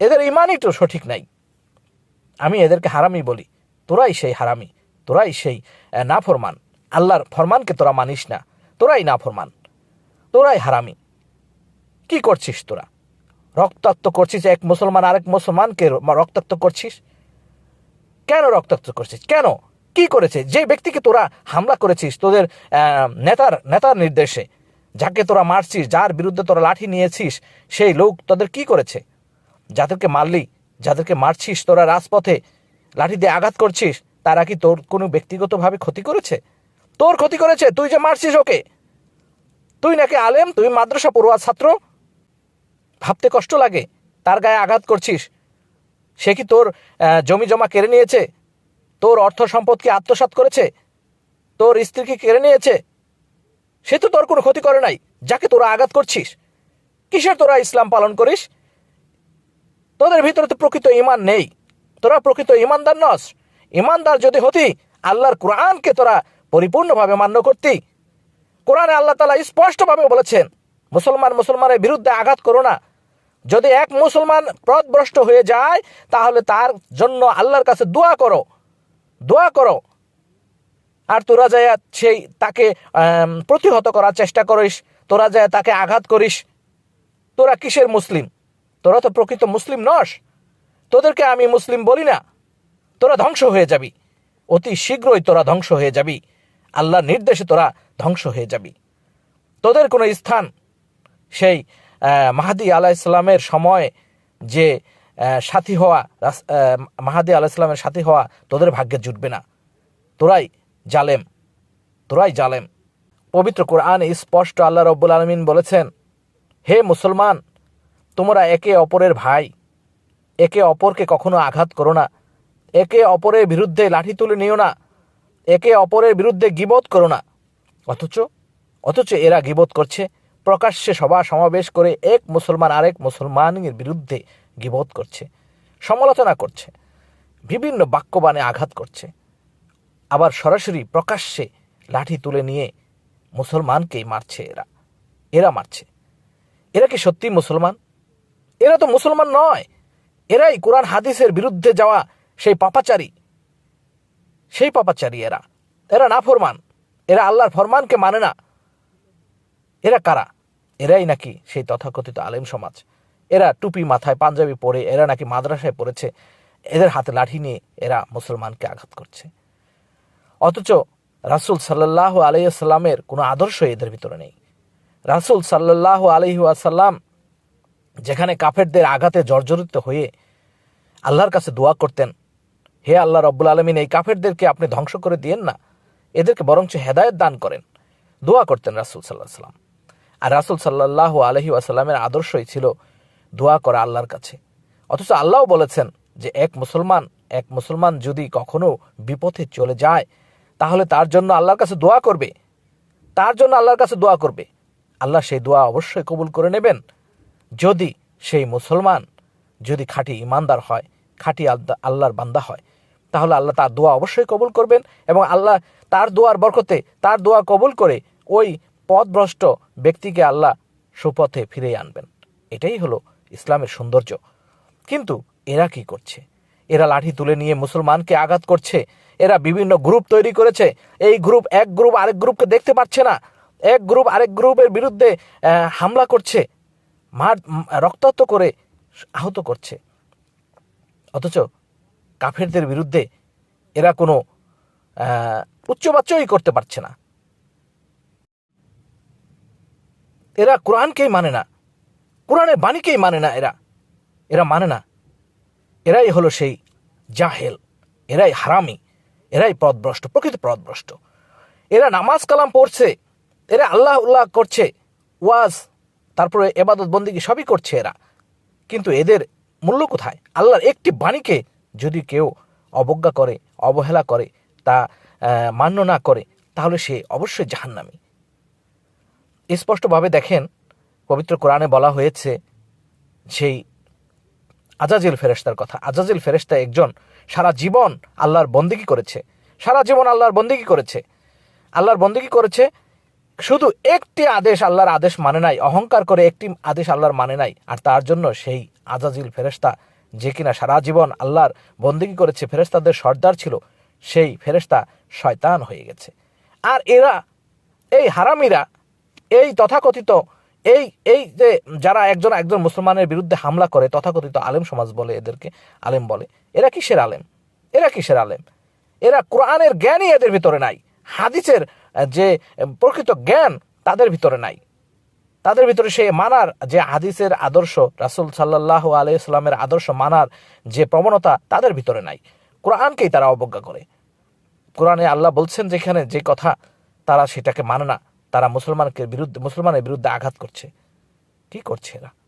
এদের ইমানই তো সঠিক নাই। আমি এদেরকে হারামি বলি, তোরাই সেই হারামি, তোরাই সেই না ফরমান আল্লাহর ফরমানকে তোরা মানিস না, তোরাই না ফরমান তোরাই হারামি। কি করছিস তোরা? রক্তাক্ত করছিস এক মুসলমান আরেক মুসলমানকে রক্তাক্ত করছিস? কেন রক্তাক্ত করছিস? কেন? কি করেছে? যে ব্যক্তিকে তোরা হামলা করেছিস, তোদের নেতার নেতার নির্দেশে, যাকে তোরা মারছিস, যার বিরুদ্ধে তোরা লাঠি নিয়েছিস, সেই লোক তোদের কি করেছে? যাদেরকে মারলি, যাদেরকে মারছিস, তোরা রাজপথে লাঠি দিয়ে আঘাত করছিস, তারা কি তোর কোনো ব্যক্তিগতভাবে ক্ষতি করেছে? তোর ক্ষতি করেছে, তুই যে মারছিস ওকে। তুই নাকি আলেম, তুই মাদ্রাসা পড়ুয়া ছাত্র? ভাবতে কষ্ট লাগে, তার গায়ে আঘাত করছিস। সে কি তোর জমি জমা কেড়ে নিয়েছে? তোর অর্থ সম্পদকে আত্মসাৎ করেছে? তোর স্ত্রীকে কেড়ে নিয়েছে? সে তো তোর কোনো ক্ষতি করে নাই, যাকে তোরা আঘাত করছিস। কিসের তোরা ইসলাম পালন করিস? তোদের ভিতরে তো প্রকৃত ইমান নেই। তোরা প্রকৃত ইমানদার নস। ইমানদার যদি হতি, আল্লাহর কোরআনকে তোরা পরিপূর্ণভাবে মান্য করতি। কোরআনে আল্লাহ তালা স্পষ্টভাবে বলেছেন, মুসলমান মুসলমানের বিরুদ্ধে আঘাত করো না। যদি এক মুসলমান পথভ্রষ্ট হয়ে যায়, তাহলে তার জন্য আল্লাহর কাছে দোয়া করো। দোয়া করো। আর তোরা যায় সেই তাকে প্রতিহত করার চেষ্টা করিস, তোরা যায় তাকে আঘাত করিস। তোরা কিসের মুসলিম? তোরা তো প্রকৃত মুসলিম নস। তোদেরকে আমি মুসলিম বলি না। তোরা ধ্বংস হয়ে যাবি। অতি শীঘ্রই তোরা ধ্বংস হয়ে যাবি। আল্লাহর নির্দেশে তোরা ধ্বংস হয়ে যাবি। তোদের কোনো স্থান সেই মাহাদি আলাহ ইসলামের সময় যে সাথী হওয়া মাহাদি আলাহ ইসলামের সাথী হওয়া তোদের ভাগ্যে জুটবে না। তোরাই জালেম। তোরাই জালেম। পবিত্র কোরআন স্পষ্ট আল্লাহ রব্বুল আলমিন বলেছেন, হে মুসলমান তোমরা একে অপরের ভাই। একে অপরকে কখনো আঘাত করো না। একে অপরের বিরুদ্ধে লাঠি তুলে নিও না। একে অপরের বিরুদ্ধে গিবত করো না। অথচ অথচ এরা গিবত করছে। প্রকাশ্যে সভা সমাবেশ করে এক মুসলমান আরেক মুসলমানের বিরুদ্ধে গিবত করছে, সমালোচনা করছে, বিভিন্ন বাক্যবাণে আঘাত করছে। আবার সরাসরি প্রকাশ্যে লাঠি তুলে নিয়ে মুসলমানকেই মারছে এরা। এরা মারছে। এরা কি সত্যি মুসলমান? এরা তো মুসলমান নয়। এরাই কোরআন, হাদিসের বিরুদ্ধে যাওয়া সেই পাপাচারী। সেই পাপাচারী এরা। এরা না ফরমান এরা আল্লাহর ফরমানকে মানে না। এরা কারা? এরাই নাকি সেই তথাকথিত আলেম সমাজ। এরা টুপি মাথায় পাঞ্জাবি পরে, এরা নাকি মাদ্রাসায় পড়েছে। এদের হাতে লাঠি নিয়ে এরা মুসলমানকে আঘাত করছে। অথচ রাসুল সাল্লাহ আলাইসাল্লামের কোনো আদর্শ এদের ভিতরে নেই। রাসুল সাল্লাহ আলহি আসাল্লাম যেখানে কাফেরদের আঘাতে জর্জরিত হয়ে আল্লাহর কাছে দোয়া করতেন, হে আল্লাহ রব্বুল আলমিন, এই কাফেরদেরকে আপনি ধ্বংস করে দিয়েন না। এদেরকে বরঞ্চ হেদায়ত দান করেন। দোয়া করতেন রাসুল সাল্লাহ সাল্লাম আর রাসুল সাল্লাহ আলহি আসাল্লামের আদর্শই ছিল দোয়া করা আল্লাহর কাছে। অথচ আল্লাহও বলেছেন যে, এক মুসলমান এক মুসলমান যদি কখনো বিপথে চলে যায়, তাহলে তার জন্য আল্লাহর কাছে দোয়া করবে। তার জন্য আল্লাহর কাছে দোয়া করবে। আল্লাহ সেই দোয়া অবশ্যই কবুল করে নেবেন। যদি সেই মুসলমান যদি খাঁটি ইমানদার হয়, খাঁটি আল্লাহ আল্লাহর বান্দা হয়, তাহলে আল্লাহ তার দোয়া অবশ্যই কবুল করবেন এবং আল্লাহ তার দোয়ার বরকতে তার দোয়া কবুল করে ওই পথভ্রষ্ট ব্যক্তিকে আল্লাহ সুপথে ফিরিয়ে আনবেন। এটাই হলো ইসলামের সৌন্দর্য। কিন্তু এরা কি করছে? এরা লাঠি তুলে নিয়ে মুসলমানকে আঘাত করছে। এরা বিভিন্ন গ্রুপ তৈরি করেছে। এই গ্রুপ এক গ্রুপ আরেক গ্রুপকে দেখতে পাচ্ছে না। এক গ্রুপ আরেক গ্রুপের বিরুদ্ধে হামলা করছে। মার রক্তাক্ত করে আহত করছে। অথচ কাফেরদের বিরুদ্ধে এরা কোনো উচ্চবাচ্যই করতে পারছে না। এরা কোরআনকেই মানে না, কোরআনের বাণীকেই মানে না এরা। এরা মানে না। এরাই হলো সেই জাহেল, এরাই হারামি, এরাই পথভ্রষ্ট, প্রকৃত পথভ্রষ্ট। এরা নামাজ কালাম পড়ছে, এরা আল্লাহ উল্লাহ করছে, ওয়াজ তারপরে এবাদত বন্দিকে সবই করছে এরা। কিন্তু এদের মূল্য কোথায়? আল্লাহর একটি বাণীকে যদি কেউ অবজ্ঞা করে, অবহেলা করে, তা মান্য না করে, তাহলে সে অবশ্যই জাহান্নামী। স্পষ্টভাবে দেখেন, পবিত্র কোরআনে বলা হয়েছে, সেই আজাজিল ফেরেস্তার কথা। আজাজিল ফেরেস্তা একজন সারা জীবন আল্লাহর বন্দিগি করেছে। সারা জীবন আল্লাহর বন্দিগি করেছে। আল্লাহর বন্দিগি করেছে শুধু একটি আদেশ আল্লাহর আদেশ মানে নাই, অহংকার করে একটি আদেশ আল্লাহর মানে নাই, আর তার জন্য সেই আজাজিল ফেরেস্তা যে কিনা সারা জীবন আল্লাহর বন্দিগি করেছে ফেরেস্তাদের সর্দার ছিল, সেই ফেরেস্তা শয়তান হয়ে গেছে। আর এরা, এই হারামিরা, এই তথাকথিত, এই এই যে যারা একজন একজন মুসলমানের বিরুদ্ধে হামলা করে, তথাকথিত আলেম সমাজ বলে এদেরকে আলেম বলে, এরা কিসের আলেম? এরা কিসের আলেম? এরা কোরআনের জ্ঞানই এদের ভিতরে নাই, হাদিসের যে প্রকৃত জ্ঞান তাদের ভিতরে নাই। তাদের ভিতরে সে মানার যে হাদিসের আদর্শ, রাসুল সাল্লাহ আলাইসাল্লামের আদর্শ মানার যে প্রবণতা তাদের ভিতরে নাই। কোরআনকেই তারা অবজ্ঞা করে। কোরআনে আল্লাহ বলছেন যেখানে যে কথা তারা সেটাকে মানে না। তারা মুসলমানকে বিরুদ্ধে, মুসলমানের বিরুদ্ধে আঘাত করছে। কি করছে এরা?